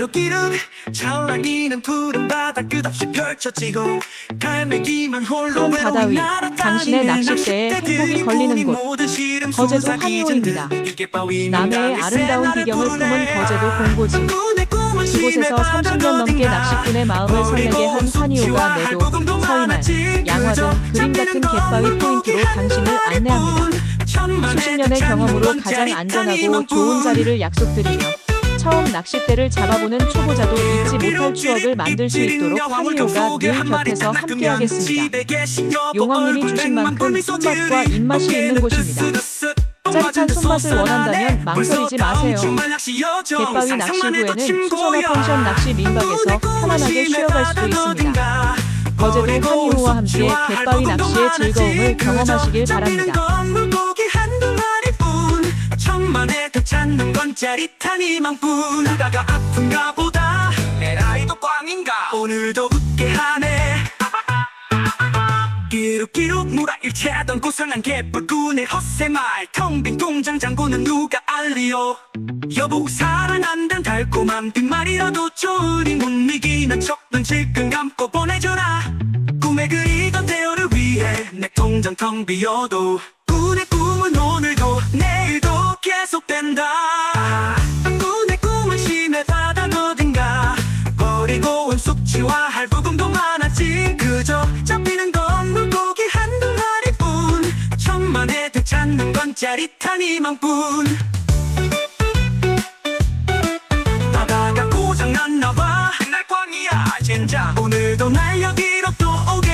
기룩기룩 찬란히는 푸른 바다 끝없이 펼쳐지고 갈매기만 홀로 외로운 당신의 낚싯대에 행복이 걸리는 곳. 거제도 한의호입니다. 남해의 아름다운 비경을. 품은 거제도 공고지. 이곳에서 30년 넘게. 낚시꾼의 마음을 설레게 한 환희호가 내도, 서이날, 양화 등 그림 같은 갯바위 포인트로 당신을 안내합니다. 수십 년의 경험으로 가장 안전하고 좋은 자리를 약속드리며 처음 낚싯대를 잡아보는 초보자도 잊지 못할 추억을 만들 수 있도록 환희호가 늘 곁에서 함께하겠습니다. 용왕님이 주신 만큼 손맛과 입맛이 있는 곳입니다. 짜릿한 손맛을 원한다면 망설이지 마세요. 갯바위 낚시 후에는 수선화 펜션 낚시 민박에서 편안하게 쉬어갈 수도 있습니다. 거제도 한이호와 함께 갯바위 낚시의 즐거움을 경험하시길 바랍니다. 찾는 건 짜릿한 희망뿐 나가 아픈가 보다. 에라이도 꽝인가. 오늘도 웃게 하네. 기룩기룩 무라 일체하던 고상한 개뿔꾼의 헛새말. 텅빈 공장 장고는 누가 알리오? 여보 살아난다는 달콤한 빈말이라도 좋으니 못 이기는 척넌 질끈 감고 보내줘라. 꿈에 그리던 태어를 위해 내 통장 텅 비어도 꿈의 꿈은 오늘도 내일도 계속된다. 꿈의 꿈은 심해 바다 어딘가. 버리고 온 숙취와 할부금도 많았지. 그저 잡히는 건 물고기 한두 마리뿐. 천만에 되찾는 건 짜릿한 희망뿐. 바다가 고장났나봐 날 꽝이야 젠장 오늘도 날 여기로 또 오게